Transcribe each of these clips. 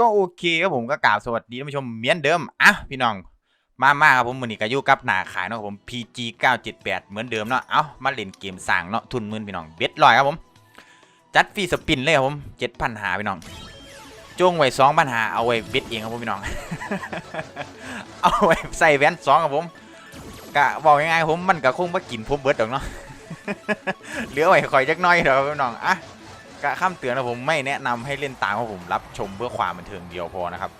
ก็โอเคครับผมก็กล่าวสวัสดีท่านผู้ชมเหมือนเดิมอะพี่น้องมามาครับผมมือนี้ก็อยู่กับหนาขายเนาะผม PG 978 เหมือนเดิมเนาะเอ้ามาเล่นเกมสั่งเนาะทุนมื่นพี่น้องเบ็ดลอยครับผม จัดฟรีสปินเลยครับผมเจ็ดพันหาพี่น้องจงไว้สองพันหาเอาไว้เบ็ดเองครับผมพี่น้อง เอาไว้ใส่แว่นสองครับผมกะบอกง่ายๆผมมันก็คงมากินผมเบิดดอกเนาะเหลือไว้คอยจักน้อยเดี๋ยวพี่น้องอะ กะข้ามเตือนนะผมไม่แนะนำให้เล่นตามเพราะผมรับชมเพื่อความบันเทิงเดียวพอนะครับ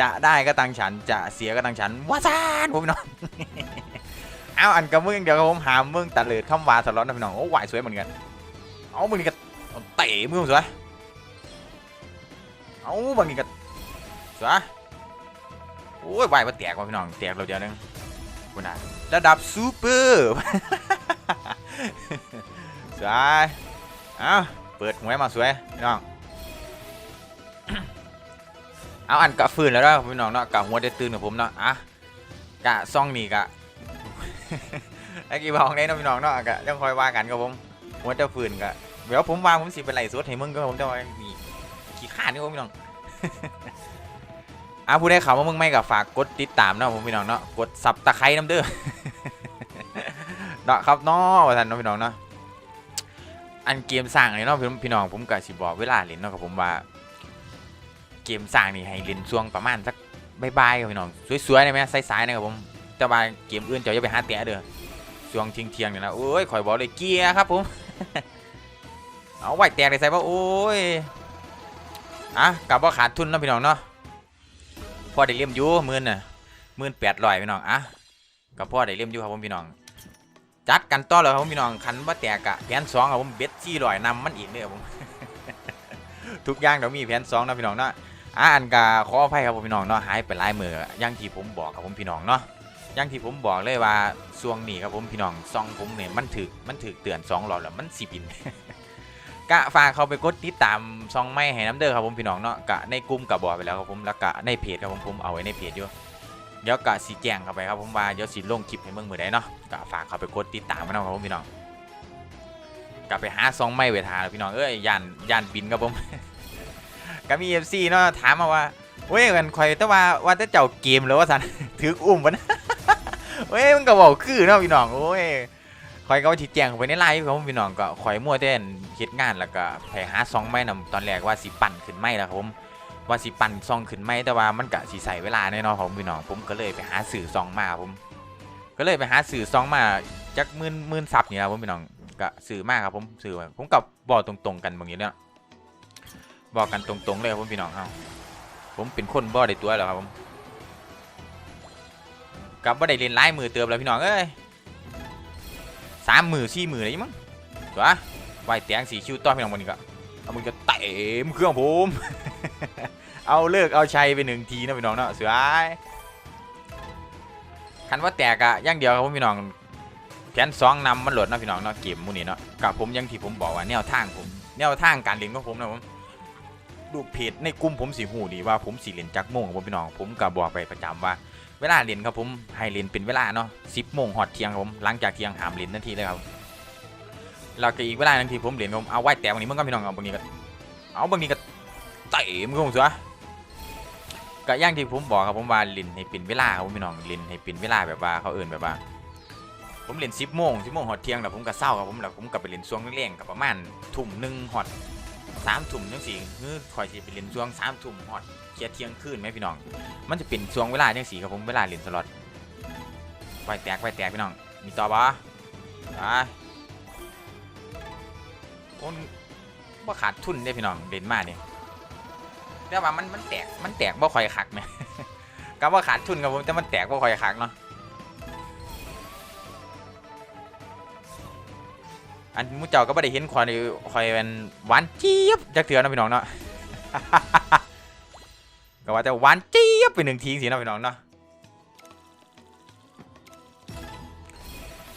จะได้ก็ตังฉันจะเสียก็ตังฉันว้าซานผมพี่น้องเอาอันกับมึงเดียวครับผมหามมึงตัดเลยข้ามวาสล็อตนะพี่น้องโอ้ไหวสวยเหมือนกันเอามึงนี่ก็เอาเตะมึงสวยเอาบางนี่ก็สวยโอ้ยไหวมาแตกว่ะพี่น้องแตกเราเดียวนึงคุณน่ะระดับซูเปอร์สวยเอา เปิดหวยมาสวยพี่น้อง เอาอันกะฟืนแล้วเนาะพี่น้องเนาะกะหัวได้ตื่นกับผมเนาะอะกะซ่องนี่กะไอ้กี่บองได้เนาะพี่น้องเนาะกะยังคอยว่ากันครับผมหัวจะฟืนกะเดี๋ยวผมว่าผมสิเป็นไหลสดให้มึงก็ผมจะว่ามีขี้ข้านนี่ผมพี่น้องอะผู้ใดข่าวว่ามึงไม่กับฝากกดติดตามเนาะผมพี่น้องเนาะกดซับตะไคร้น้ำเด้อเนาะครับเนาะท่านเนาะพี่น้องเนาะ อันเกมสร้างนี่เนาะพี่พี่น้องผมก็สิบอกเวลาเล่นเนาะครับผมว่า เกมสร้างนี่ให้เล่นช่วงประมาณสักบ่ายๆครับพี่น้องสวยๆได้ไหมสายๆนะครับผมแต่ว่าเกมอื่นเจะอย่าไปหาแตะเด้อช่วงเที่ยงๆเนี่ยนะโอ้ยข่อยบอกเลยเกียร์ครับผมเอาไหว้แตกเลยใส่ป่ะโอ้ยอะกลับว่าขาดทุนเนาะพี่น้องเนาะพอได้เลี่ยมอยู่หมื่นน่ะหมื่นแปดร้อยพี่น้องอะกับพ่อได้เลี่ยมอยู่ครับผมพี่น้องจัดกันต่อเลยครับผมพี่น้องคันว่าแตกอะแผนสองครับผมเบ็ด จี้ลอยนำมันอีกเนี่ยผม ทุกอย่างเดี๋ยวมีแผนสองนะพี่น้องเนาะอ่าอันกาขออภัยครับผมพี่น้องเนาะหายไปหลายมืออย่างที่ผมบอกครับผมพี่น้องเนาะอย่างที่ผมบอกเลยว่าช่วงนี้ครับผมพี่น้องซองผมเนี่ยมันถึกมันถึกเตือนสองรอบแล้วมันสิบินกะฝากเขาไปกดติดตามซองไม่ให้น้ำเด้อครับผมพี่น้องเนาะกะในกลุ่มกะบอกไปแล้วครับผมแล้วกะในเพจครับผมผมเอาไว้ในเพจอยู่เดี๋ยวกะสีแจงเข้าไปครับผมว่าเดี๋ยวสีลงคลิปให้เมืองมือได้เนาะกะฝากเขาไปกดติดตามกันนะครับผมพี่น้อง กะไปหาซองไม่เวทาแล้วพี่น้องเอ้ยยานยานบินครับผมก็มีเอฟซีเนาะถามมาว่าเว้ยกันคอยแต่ว่าว่าแต่เจ้าเกมแล้วว่าสันถืออุ้มมันเว้ยมันก็บอกคือเนาะพี่น้องโอ้ยคอยก็ว่าที่แจงไปในไลฟ์ครับผมพี่น้องก็คอยมั่วเต้นคิดงานแล้วก็ไปหาซองไม่นำตอนแรกว่าสิปั่นขึ้นไม่แล้วครับผมว่าสิปั่นซองขึ้นไหมแต่ว่ามันกะสิใส่เวลาแน่นอนของพี่น้องผมก็เลยไปหาสื่อซองมาผม ก็เลยไปหาสื่อซองมาจักมื่นมื่นซับนี่นะผมพี่น้อง ก็สื่อมากครับผมสื่อผมกับบอกตรงๆกันบางอย่างเนี่ยบอกกันตรงๆเลยครับผมพี่น้องเฮาผมเป็นคนบ่ได้ตัวแล้วครับผมกับบ่ได้เรียนไล่มือเติมแล้วพี่น้องเอ้ยสามมือสี่มือเลยมั้งตัวไหวแตงสีคิวต่อพี่น้องวันนี้ก็เอามึงจะเตะมเครื่องผม เอาเลิกเอาชัยไปหนึ่งทีนะพี่น้องเนาะเสือคันว่าแตกอะย่างเดียวครับพี่น้อง แขนสองนำมันหลดเนาะพี่น้องเนาะเกมมูนี่เนาะกับผมยังที่ผมบอกว่าแนวทางผมแนวทางการเล่นของผมนะผมดูเพจในกลุ่มผมสีหูดีว่าผมสีเล่นจักโมงครับผมพี่น้องผมก็บอกไปประจำว่าเวลาเล่นครับผมให้เล่นเป็นเวลาเนาะสิบโมงหอดเที่ยงครับผมหลังจากเที่ยงหามเล่นทันทีเลยครับแล้วก็อีกเวลาหนึงที่ผมเล่นผมเอาไว้แต่บางนี้มันก็พี่น้องเอาบางนี้ก็เอาบางนี้ก็เตะมันก็คงเสือก็ย่างที่ผมบอกครับผมว่าลินให้เป็นเวลาครับพี่น้องลินให้เป็นเวลาแบบว่าเขาเอื่นแบบว่า ผมเล่นสิบโมงสิบโมงหอดเที่ยงแล้วผมก็เศร้าครับผมแล้วผมก็ไปเล่นช่วงเร่งๆกับประมาณทุ่มหนึ่งหอดสามทุ่มจังสี่คือคอยสิไปเล่นช่วงสามทุ่มหอดเที่ยเที่ยงคืนไหมพี่น้อง มันจะเป็นช่วงเวลาจังสี่ครับผมเวลาเล่นสล็อตไฟแตกไฟแตกพี่น้อง มีต่อปะไปโอ้ยว่าขาดทุนได้พี่น้องเล่นมากเนี่ยแต่ว่ามันมันแตกมันแตกบ่คอยคักแหมก็ว่าขาดทุนครับผมแต่มันแตกบ่คอยคักเนาะ อันมูเจ้าก็บ่ได้เห็นคอยคอยเป็นหวานเจี๊ยบจักเถื่อเนาะพี่น้องเนาะก็ว่าแต่หวานเจี๊ยบไปหนึ่งทีสิเนาะพี่น้องเนาะ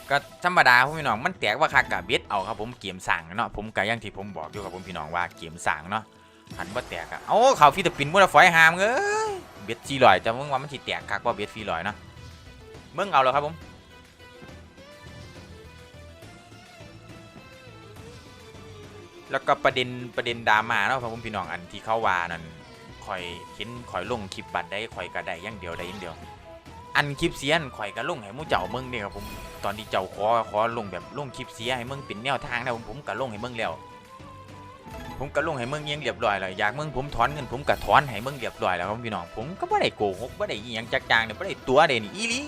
ก็ธรรมดาพี่น้องมันแตกว่าคักกับเบ็ดเอาครับผมเกมสั่งเนาะผมก็ย่างที่ผมบอกอยู่ครับผมพี่น้องว่าเกมสั่งเนาะหันว่าแตกอะเอาเขาฟิลิปปินส์มัวฝอยหามเอ้ยเบ็ดฟีลอยจะมึงว่ามันสิแตกคักว่าเบ็ดฟีลอยเนาะมึงเอาแล้วครับผม แล้วก็ประเด็นประเด็นดราม่าเนาะครับผมพี่น้องอันที่เขาว่านั่นข่อยเห็นข่อยลงคลิปบัตรได้ข่อยก็ได้อย่างเดียวได้อย่างเดียว อันคลิปเสียนข่อยก็ลงให้มู่เจ้าเมืองนี่ยครับผมตอนที่เจ้าขอขอลงแบบลงคลิปเสียให้มึงเป็นแนวทางนะผมผมก็ลงให้มึงแล้ว ผมก็ลงให้มึงเยังเรียบร้อยแล้วอยากมึงผมถอนเงินผมก็ถอนให้มึงเรียบร้อยแล้วครับพี่น้องผมก็บ่ได้โกหกบ่ได้อีหยังจักจางเนี่ยบ่ได้ตัวเด่นอีลี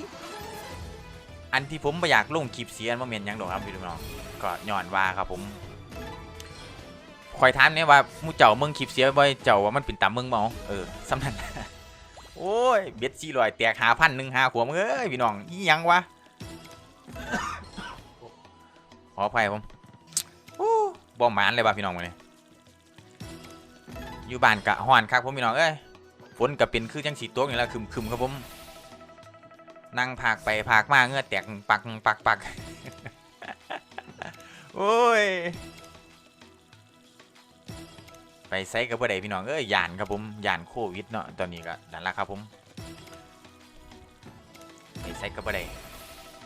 อันที่ผมบ่อยากลงคลิปเสียนบ่แม่นยังดอกครับพี่น้องก็ย้อนว่าครับผม คอยถามเนี่ยว่ามูเจ้ามึงคลิปเสียบ่เจ้าว่ามันเป็นตามมึงบ่เออสำนันโอ้ยเบ็ด400แตก5,000นึง5ขวบเอ้ยพี่น้องอีหยังวะขออภัยผมโอ้บ่หมานเลยว่ะพี่น้องมื้อนี้อยู่บ้านกะฮ้อนครับผมพี่น้องเอ้ยฝนก็เป็นคือจังสีตัวนี่แหละคึมๆครับผมนั่งพากไปพากมาเงื่อแตกปักปักปักโอ้ย ไปไซกับบ่ได้พี่น้องเอ้ยยานครับผมยานโควิดเนาะตอนนี้ก็นั่นละครับผมไปไซกับบ่ได้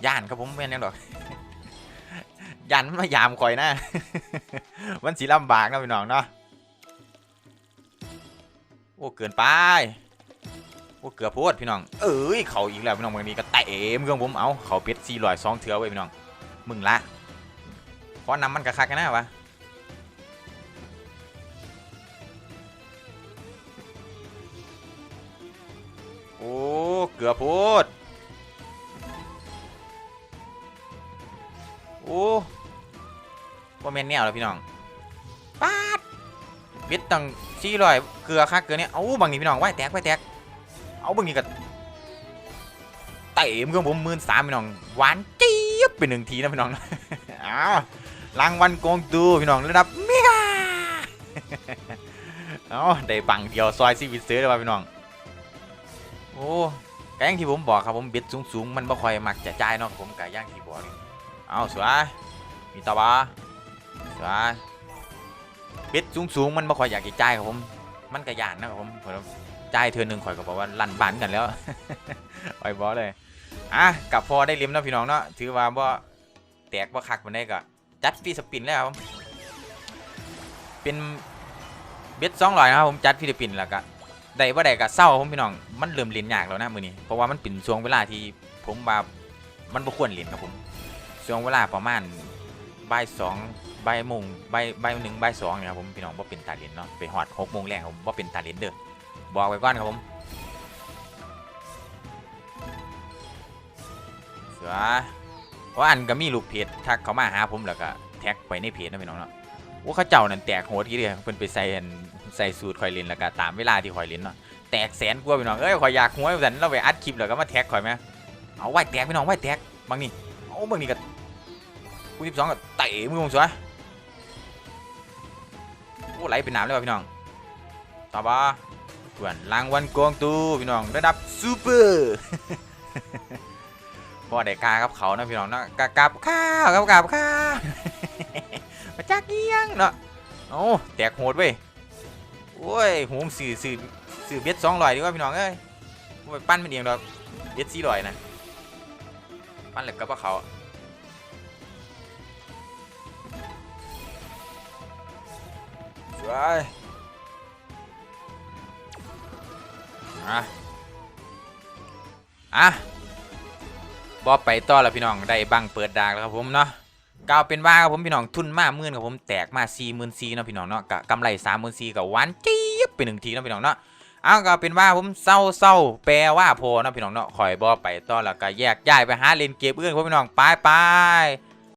ยานครับผมแม่นยังดอกยานมันมายามข่อยนะมันสิลำบากนะพี่น้องเนาะโอ้เกินไปโอ้เกือบโพดพี่น้อง เอ้ยเขาอีกแล้วพี่น้องบางทีก็เตะเมืองผมเอาเขาเป็ดสี่ร้อยสองเถื่อไว้พี่น้อง มึงละขอนำมันกระคักกันนะวะ เกือบโพดโอ้ว่าแม่นแนวแล้วพี่น้องป๊าดเบ็ดตั้งสี่ร้อยเกลือคักเกลือเนี่ยเอาบางนี้พี่น้องไหวแตกไหวแตก เอาบางนี้ก็เตะมือผมมื่นสามพี่น้องหวานเจี๊ยบเป็นหนึ่งทีนะพี่น้องอ้าวรางวัลโกงตูพี่น้องระดับเมกาเอาได้บังเดียวซอยซีวิตซื้อเลยว่ะพี่น้อง โอ้ ก็อย่างที่ผมบอกครับผมเบ็ดสูงๆมันบ่ค่อยมักจะจ่ายเนาะผมก็อย่างที่บอกเอาสวยมีตาบาสวยเบ็ดสูงๆมันบ่ค่อยอยากจะจ่ายครับผม มันกระยานนะครับผมผมจ่ายเทือหนึ่งข่อยก็บอกว่าลั่นบานกันแล้วไอ้บอเลยอะกับพอได้ลี้มเนาะพี่น้องเนาะถือว่าบ่แตกบ่คักมันได้ก็จัดฟีสปินแล้วครับผมเป็นเบ็ดสองร้อยนะครับผมจัดฟิลิปปินส์แล้วก็ ได้บ่ได้ก็เศร้าผมพี่น้องมันเริ่มเล่นยากแล้วนะมือนี้เพราะว่ามันเป็นช่วงเวลาที่ผมว่ามันบ่ควรเล่นครับผมช่วงเวลาประมาณบ่ายสองบ่ายโมงบ่ายบ่ายหนึ่งบ่ายสองเนี่ยครับผมพี่น้องว่าเป็นตาเลนเนาะไปหอดหกโมงแรงผมว่าเป็นตาเลนเด้อบอกไว้ก่อนครับผมเสือเพราะอันก็มีลูกเพจทักเขามาหาผมแล้วก็แท็กไปในเพจนะพี่น้องเนาะว่าเขาเจ้านั่นแตกโหดทีเดียวเพิ่นไปใส่อัน ใส่สูตรคอยเล่นแล้วก็ตามเวลาที่คอยเล่นเนาะแตกแสนกว่าพี่น้องเอ้ยคอยอยากหวยแบบนั้นเราไปอัดคลิปแล้วก็มาแท็กคอยไหมเอาไว้แตกพี่น้องไว้แตกบางนี่เอาบางนี่ก็กูสิบสองก็เตะมือผมสวยโอ้ไหลเป็นน้ำเลยว่ะพี่น้องต่อมาเพื่อนรางวัลกองตูพี่น้องระดับซูเปอร์พอได้กากับเขานะพี่น้องเนาะกากับข้าวกับกับข้าวมาจากเกี้ยงเนาะโอ้แตกโหดเว้ย โอ้ยหงสื่อสื่อสื่อเบ็ดสองร้อยดีกว่าพี่น้องเอ้ยไปปั้นเป็นเองดอกเบ็ดสี่ร้อยนะ ปั้นเหล็กกับเขาสวยอะอะบอไปต่อแล้วพี่น้อง ได้บังเปิดดากแล้วครับผมเนาะ กาวเป็นว่าครับผมพี่น้องทุนมาหมื่นครับผมแตกมาสี่หมื่นสี่เนาะพี่น้องเนาะกะกำไรสามหมื่นสี่กับวันจี๊ยบไปหนึ่งทีเนาะพี่น้องเนาะเอาก็เป็นว่าผมเศร้าเศร้าแปลว่าพอเนาะพี่น้องเนาะคอยบอไปต่อแล้วก็แยกย้ายไปหาเล่นเกมอื่นครับพี่น้องไปไป